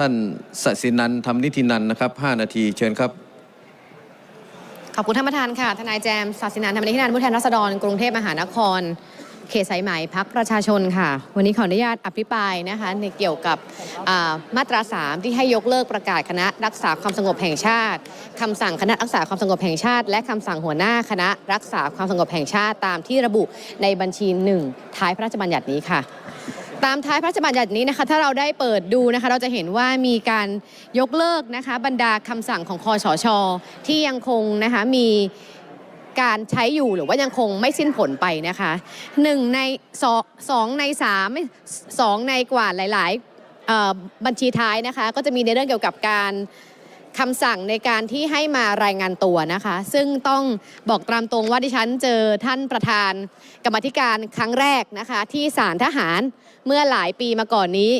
ท่านสศินันทำนิธินันนะครับ 5 นาทีเชิญครับขอบคุณท่านประธานค่ะ ทนายแจมศาสินันท์ธรรมนิธินันผู้แทนราษฎรกรุงเทพมหานคร เขตสายไหมพักประชาชนค่ะ วันนี้ขออนุญาตอภิปรายนะคะในเกี่ยวกับมาตรา 3 ที่ให้ยกเลิกประกาศคณะรักษาความสงบแห่งชาติคำสั่งคณะรักษาความสงบแห่งชาติ และคำสั่งหัวหน้าคณะรักษาความสงบแห่งชาติตามที่ระบุในบัญชีหนึ่งท้ายพระราชบัญญัตินี้ค่ะ ตามท้ายพระราชบัญญัตินี้นะคะถ้าเราได้เปิดดูนะคะเราจะเห็นว่ามีการยกเลิกนะคะบรรดาคำสั่งของคอสช ที่ยังคงนะคะมีการใช้อยู่หรือว่ายังคงไม่สิ้นผลไปนะคะหนึ่งในสองสองในสามสองในกว่าหลายๆเอ่อบัญชีท้ายนะคะก็จะมีในเรื่องเกี่ยวกับการ คำสั่งในการที่ให้มารายงานตัวนะคะ ซึ่งต้องบอกตามตรงว่าดิฉันเจอท่านประธาน กรรมธิการครั้งแรกนะคะ ที่ศาลทหารเมื่อหลายปีมาก่อนนี้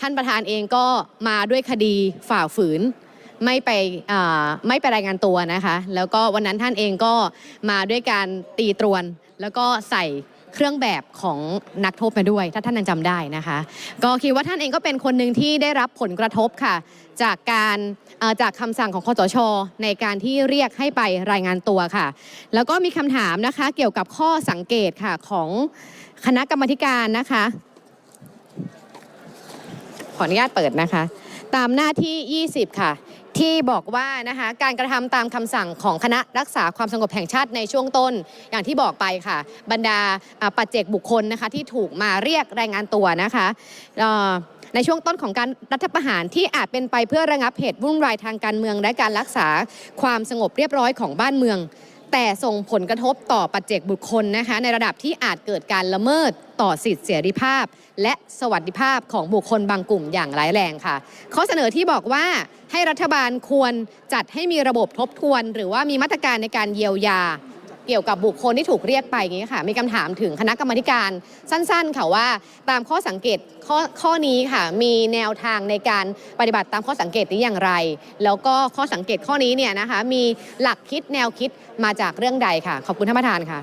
ท่านประธานเองก็มาด้วยคดีฝ่าฝืน ไม่ไปไม่ไปรายงานตัวนะคะ แล้วก็วันนั้นท่านเองก็มาด้วยการตีตรวน แล้วก็ใส่ เครื่องแบบของนักโทษมาด้วย ถ้าท่านยังจำได้นะคะ ก็คิดว่าท่านเองก็เป็นคนหนึ่งที่ได้รับผลกระทบค่ะ จากการเอ่อจากคำสั่งของคอสช ในการที่เรียกให้ไปรายงานตัวค่ะ แล้วก็มีคำถามนะคะเกี่ยวกับข้อสังเกตค่ะของคณะกรรมการนะคะ ขออนุญาตเปิดนะคะ ตามหน้าที่ 20 ค่ะ ที่บอกว่านะคะการกระทำตามคำสั่งของคณะรักษาความสงบแห่งชาติในช่วงต้น อย่างที่บอกไปค่ะ บรรดาปัจเจกบุคคลนะคะที่ถูกมาเรียกรายงานตัวนะคะในช่วงต้นของการรัฐประหารที่อาจเป็นไปเพื่อระงับเหตุวุ่นวายทางการเมือง และการรักษาความสงบเรียบร้อยของบ้านเมือง แต่ส่งผลกระทบต่อปัจเจกบุคคลนะคะในระดับที่อาจเกิดการละเมิดต่อสิทธิเสรีภาพ และสวัสดิภาพของบุคคลบางกลุ่มอย่างร้ายแรงค่ะข้อเสนอที่บอกว่าให้รัฐบาลควรจัดให้มีระบบทบทวน หรือว่ามีมาตรการในการเยียวยา เกี่ยวกับบุคคลที่ถูกเรียกไปอย่างนี้ค่ะ มีคำถามถึงคณะกรรมการสั้นๆค่ะว่า ตามข้อสังเกตข้อข้อนี้ค่ะ มีแนวทางในการปฏิบัติตามข้อสังเกตนี้อย่างไร แล้วก็ข้อสังเกตข้อนี้เนี่ยนะคะมีหลักคิดแนวคิดมาจากเรื่องใดค่ะ ขอบคุณท่านประธานค่ะ